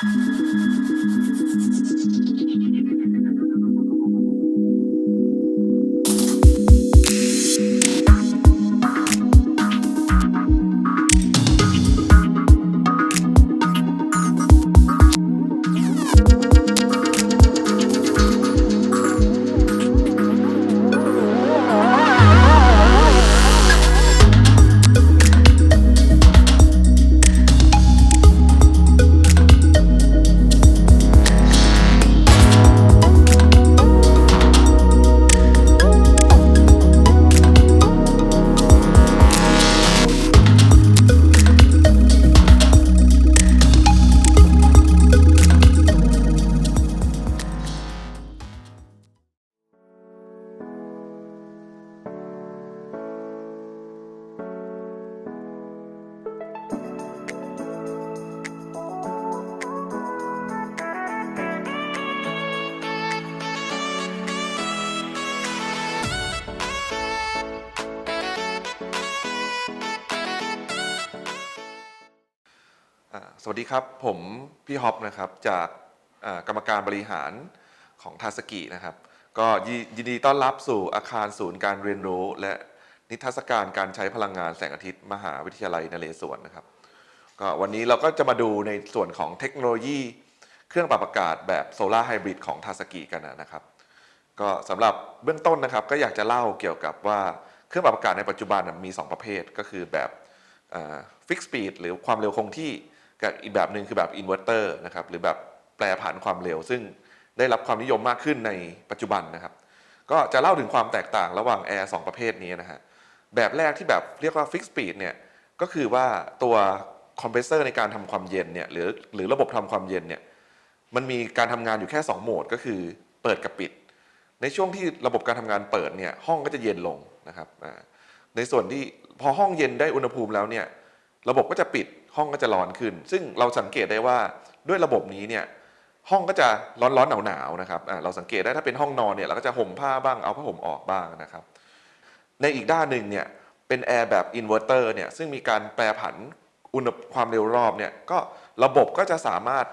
フフフフ。 สวัสดีครับ ผมพี่ฮอปนะครับจากกรรมการบริหารของทาสกินะครับ ก็ยินดีต้อนรับสู่อาคารศูนย์การเรียนรู้ และนิทรรศการการใช้พลังงานแสงอาทิตย์มหาวิทยาลัยนเรศวรนะครับก็วันนี้เราก็จะมาดูในส่วนของเทคโนโลยี เครื่องปรับอากาศแบบโซลาร์ไฮบริดของทาสกิกันนะครับ ก็สำหรับเบื้องต้นนะครับ ก็อยากจะเล่าเกี่ยวกับว่าเครื่องปรับอากาศในปัจจุบันมี 2 ประเภทก็คือแบบฟิกสปีดหรือความเร็วคงที่ กับอีกแบบหนึ่งคือแบบอินเวอร์เตอร์นะครับหรือแบบแปรผันความเร็ว ซึ่งได้รับความนิยมมากขึ้นในปัจจุบันนะครับ ก็จะเล่าถึงความแตกต่างระหว่างแอร์สประเภทนี้นะฮะแบบแรกที่แบบเรียกว่าฟิกสปีดเนี่ยก็คือว่าตัวคอมเพรสเซอร์ในการทำความเย็นเนี่ยหรือหรือระบบทำความเย็นเนี่ยมันมีการทำงานอยู่แค่ 2 โหมดก็คือเปิดกับปิด ในช่วงที่ระบบการทำงานเปิดเนี่ยห้องก็จะเย็นลงนะครับในส่วนที่พอห้องเย็นได้อุณหภูมิแล้วเนี่ยระบบก็จะปิด ห้องก็จะร้อนขึ้น ซึ่งเราสังเกตได้ว่าด้วยระบบนี้เนี่ยห้องก็จะร้อนร้อนหนาวหนาวนะครับเราสังเกตได้ถ้าเป็นห้องนอนเนี่ยเราก็จะห่มผ้าบ้างเอาผ้าห่มออกบ้างนะครับ ในอีกด้านหนึ่งเนี่ยเป็นแอร์แบบอินเวอร์เตอร์เนี่ยซึ่งมีการแปรผันอุณหความเร็วรอบเนี่ยก็ระบบก็จะสามารถ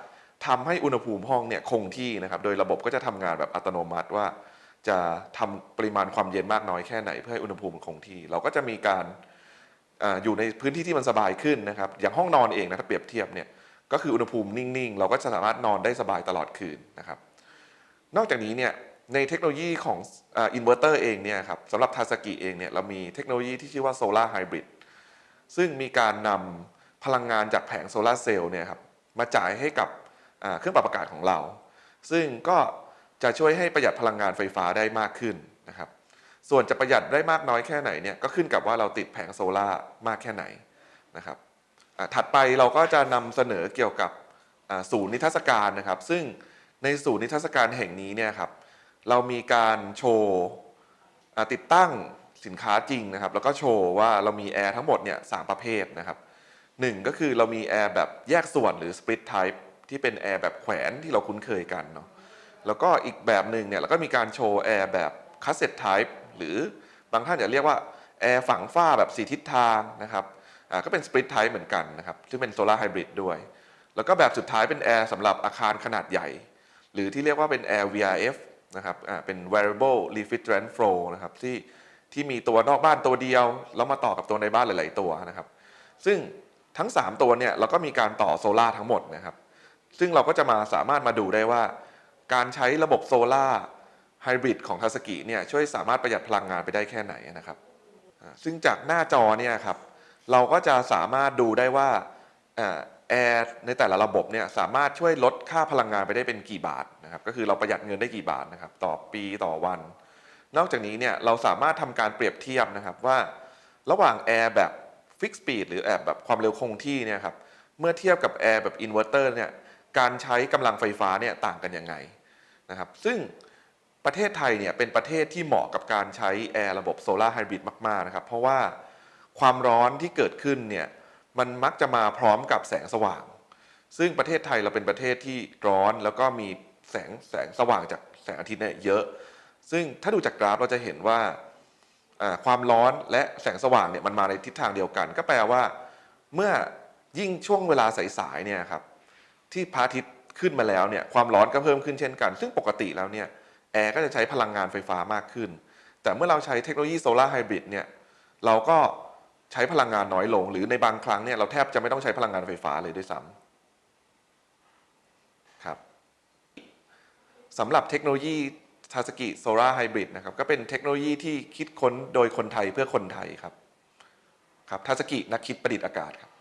ทำให้อุณหภูมิห้องเนี่ยคงที่นะครับ โดยระบบก็จะทำงานแบบอัตโนมัติว่า จะทำปริมาณความเย็นมากน้อยแค่ไหนเพื่อให้อุณหภูมิคงที่ เราก็จะมีการ อยู่ในพื้นที่ที่มันสบายขึ้นนะครับ อย่างห้องนอนเองนะถ้าเปรียบเทียบเนี่ยก็คืออุณหภูมินิ่ง ๆ เราก็จะสามารถนอนได้สบายตลอดคืนนะครับ นอกจากนี้เนี่ยในเทคโนโลยีของอินเวอร์เตอร์เองเนี่ยครับสำหรับทาสกิเองเนี่ยเรามีเทคโนโลยีที่ชื่อว่าโซลาร์ไฮบริดซึ่งมีการนำพลังงานจากแผงโซลาเซลล์เนี่ยครับมาจ่ายให้กับเครื่องปรับอากาศของเรา ซึ่งก็จะช่วยให้ประหยัดพลังงานไฟฟ้าได้มากขึ้นนะครับ ส่วนจะประหยัดได้มากน้อยแค่ไหนเนี่ยก็ขึ้นกับว่าเราติดแผงโซลามากแค่ไหนนะครับถัดไปเราก็จะนำเสนอเกี่ยวกับศูนย์นิทรรศการนะครับ ซึ่งในศูนย์นิทรรศการแห่งนี้เนี่ยครับเรามีการโชว์ติดตั้งสินค้าจริงนะครับ แล้วก็โชว์ว่าเรามีแอร์ทั้งหมดเนี่ยสามประเภทนะครับหนึ่งก็คือเรามีแอร์แบบแยกส่วนหรือ split type ที่เป็นแอร์แบบแขวนที่เราคุ้นเคยกันเนาะแล้วก็อีกแบบหนึ่งเนี่ยเราก็มีการโชว์แอร์แบบคัสเซ็ตไทป์ หรือบางท่านจะเรียกว่าแอร์ฝังฝ้าแบบสีทิศทางนะครับก็เป็นสปริตไทป์เหมือนกันนะครับซึ่งเป็นโซลาร์ไฮบริดด้วย แล้วก็แบบสุดท้ายเป็นแอร์สำหรับอาคารขนาดใหญ่ หรือที่เรียกว่าเป็นแอร์ VRF นะครับเป็น variable refrigerant flow นะครับที่ที่มีตัวนอกบ้านตัวเดียว แล้วมาต่อกับตัวในบ้านหลาย ๆ ตัวนะครับ ซึ่งทั้ง 3 ตัวเนี่ยเราก็มีการต่อโซลาร์ทั้งหมดนะครับ ซึ่งเราก็จะมาสามารถมาดูได้ว่า การใช้ระบบโซลาร์ ไฮบริดของทาสกิเนี่ยช่วยสามารถประหยัดพลังงานไปได้แค่ไหนนะครับ ซึ่งจากหน้าจอเนี่ยครับเราก็จะสามารถดูได้ว่าอ่าแอร์ในแต่ละระบบเนี่ยสามารถช่วยลดค่าพลังงานไปได้เป็นกี่บาทนะครับก็คือเราประหยัดเงินได้กี่บาทนะครับต่อปีต่อวัน นอกจากนี้เนี่ยเราสามารถทำการเปรียบเทียบนะครับว่า ระหว่างแอร์แบบฟิกสปีดหรือแอร์แบบความเร็วคงที่เนี่ยครับเมื่อเทียบกับแอร์แบบอินเวอร์เตอร์เนี่ยการใช้กำลังไฟฟ้าเนี่ยต่างกันยังไงนะครับซึ่ง ประเทศไทยเนี่ยเป็นประเทศที่เหมาะกับการใช้แอร์ระบบโซลาร์ไฮบริดมาก ๆ นะครับ เพราะว่าความร้อนที่เกิดขึ้นเนี่ยมันมักจะมาพร้อมกับแสงสว่าง ซึ่งประเทศไทยเราเป็นประเทศที่ร้อนแล้วก็มีแสงแสงสว่างจากแสงอาทิตย์เนี่ยเยอะ ซึ่งถ้าดูจากกราฟเราจะเห็นว่าอ่าความร้อนและแสงสว่างเนี่ยมันมาในทิศทางเดียวกัน ก็แปลว่า เมื่อยิ่งช่วงเวลาสายๆเนี่ยครับที่พระอาทิตย์ขึ้นมาแล้วเนี่ยความร้อนก็เพิ่มขึ้นเช่นกัน ซึ่งปกติแล้วเนี่ย แอร์ก็จะใช้พลังงานไฟฟ้ามากขึ้น แต่เมื่อเราใช้เทคโนโลยีโซลาร์ไฮบริดเนี่ยเราก็ใช้พลังงานน้อยลง หรือในบางครั้งเนี่ยเราแทบจะไม่ต้องใช้พลังงานไฟฟ้าเลยด้วยซ้ำครับสำหรับเทคโนโลยีทาสกิโซลาร์ไฮบริดนะครับก็เป็นเทคโนโลยีที่คิดค้นโดยคนไทยเพื่อคนไทยครับครับทาสกินักคิดประดิษฐ์อากาศครับ